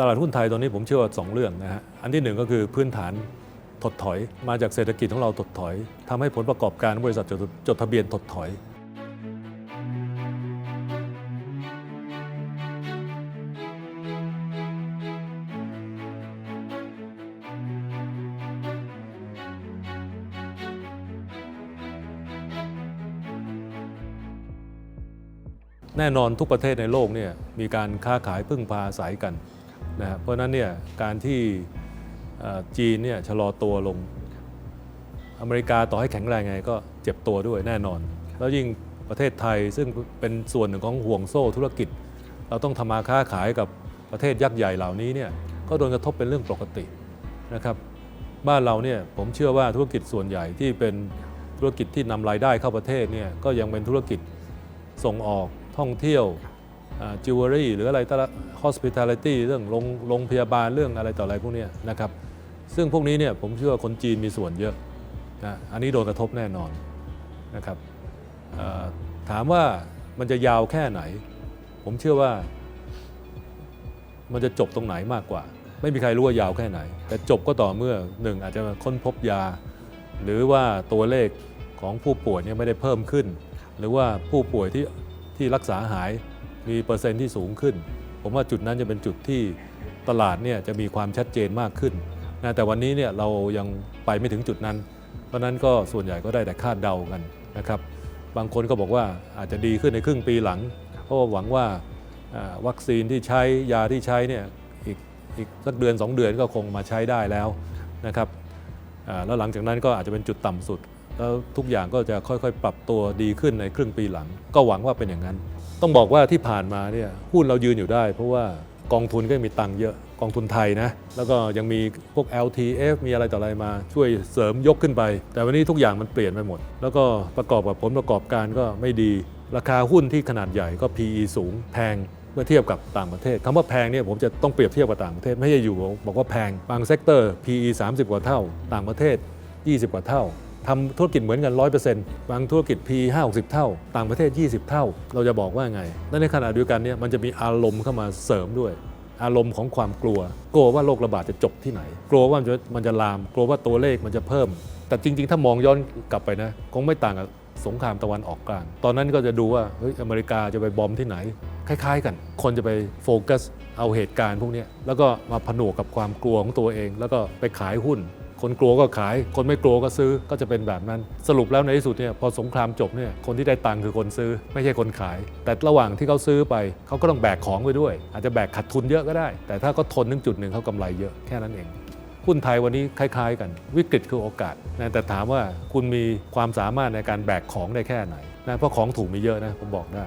ตลาดหุ้นไทยตอนนี้ผมเชื่อว่าสองเรื่องนะฮะ อันที่หนึ่งก็คือพื้นฐานถดถอย มาจากเศรษฐกิจของเราถดถอยทำให้ผลประกอบการบริษัทจดจดทะเบียนถดถอย แน่นอนทุกประเทศในโลกเนี่ยมีการค้าขายพึ่งพาอาศัยกัน นะฮะเพราะฉะนั้นเนี่ยการที่เอ่อจีนเนี่ยชะลอตัวลง อเมริกาต่อให้แข็งแรงไงก็เจ็บตัวด้วยแน่นอน แล้วยิ่งประเทศไทยซึ่งเป็นส่วนหนึ่งของห่วงโซ่ธุรกิจ เราต้องทำมาค้าขายกับประเทศยักษ์ใหญ่เหล่านี้เนี่ยก็โดนกระทบเป็นเรื่องปกตินะครับบ้านเราเนี่ยผมเชื่อว่าธุรกิจส่วนใหญ่ที่เป็นธุรกิจที่นำรายได้เข้าประเทศเนี่ยก็ยังเป็นธุรกิจส่งออกท่องเที่ยว จิวเวลรี่หรืออะไรต่าง hospitality เรื่องโรงงพยาบาลเรื่องอะไรต่ออะไรพวกนี้นะครับ ซึ่งพวกนี้เนี่ยผมเชื่อคนจีนมีส่วนเยอะนะอันนี้โดนกระทบแน่นอนนะครับถามว่ามันจะยาวแค่ไหน ผมเชื่อว่า มันจะจบตรงไหนมากกว่า ไม่มีใครรู้ว่ายาวแค่ไหน แต่จบก็ต่อเมื่อหนึ่งอาจจะค้นพบยา หรือว่าตัวเลขของผู้ป่วยเนี่ยไม่ได้เพิ่มขึ้น หรือว่าผู้ป่วยที่ที่รักษาหาย มีเปอร์เซ็นต์ที่สูงขึ้น ผมว่าจุดนั้นจะเป็นจุดที่ตลาดเนี่ยจะมีความชัดเจนมากขึ้นนะแต่วันนี้เนี่ยเรายังไปไม่ถึงจุดนั้น เพราะนั้นก็ส่วนใหญ่ก็ได้แต่คาดเดากันนะครับ บางคนก็บอกว่าอาจจะดีขึ้นในครึ่งปีหลัง เพราะว่าหวังว่าวัคซีนที่ใช้ยาที่ใช้เนี่ยอีกอีกสักเดือน 2 เดือนก็คงมาใช้ได้แล้วนะครับแล้วหลังจากนั้นก็อาจจะเป็นจุดต่ำสุด แล้วทุกอย่างก็จะค่อยๆ ปรับตัวดีขึ้นในครึ่งปีหลัง ก็หวังว่าเป็นอย่างนั้น ต้องบอกว่าที่ผ่านมาเนี่ยหุ้นเรายืนอยู่ได้ เพราะว่ากองทุนก็มีตังค์เยอะกองทุนไทยนะ แล้วก็ยังมีพวก LTF มีอะไรต่ออะไรมา ช่วยเสริมยกขึ้นไป แต่วันนี้ทุกอย่างมันเปลี่ยนไปหมด แล้วก็ประกอบกับผลประกอบการก็ไม่ดี ราคาหุ้นที่ขนาดใหญ่ก็ PE สูงแพงเมื่อเทียบกับต่างประเทศคำว่าแพงเนี่ยผมจะต้องเปรียบเทียบกับต่างประเทศ ไม่ใช่อยู่บอกว่าแพงบางเซกเตอร์ PE 30 กว่าเท่า ต่างประเทศ 20 กว่าเท่า ทำธุรกิจเหมือนกัน 100%บางธุรกิจ PE 5 60 เท่า ต่างประเทศ 20 เท่า เราจะบอกว่าไง และในขณะเดียวกันเนี่ยมันจะมีอารมณ์เข้ามาเสริมด้วย อารมณ์ของความกลัว กลัวว่าโรคระบาดจะจบที่ไหน กลัวว่ามันจะมันจะลาม กลัวว่าตัวเลขมันจะเพิ่ม แต่จริง ๆ ถ้ามองย้อนกลับไปนะ คงไม่ต่างกับสงครามตะวันออกกลาง ตอนนั้นก็จะดูว่าเฮ้ยอเมริกาจะไปบอมที่ไหน คล้าย ๆ กัน คนจะไปโฟกัสเอาเหตุการณ์พวกนี้แล้วก็มาผนวกกับความกลัวของตัวเอง แล้วก็ไปขายหุ้น คนกลัวก็ขาย คนไม่กลัวก็ซื้อก็จะเป็นแบบนั้น สรุปแล้วในที่สุดเนี่ยพอสงครามจบเนี่ยคนที่ได้ตังค์คือคนซื้อ ไม่ใช่คนขาย แต่ระหว่างที่เขาซื้อไปเขาก็ต้องแบกของไปด้วย อาจจะแบกขาดทุนเยอะก็ได้ แต่ถ้าเขาทนถึงจุดหนึ่งเขากำไรเยอะแค่นั้นเองหุ้นไทยวันนี้คล้าย ๆ กัน วิกฤตคือโอกาสนะแต่ถามว่าคุณมีความสามารถในการแบกของได้แค่ไหนนะเพราะของถูกมีเยอะนะผมบอกได้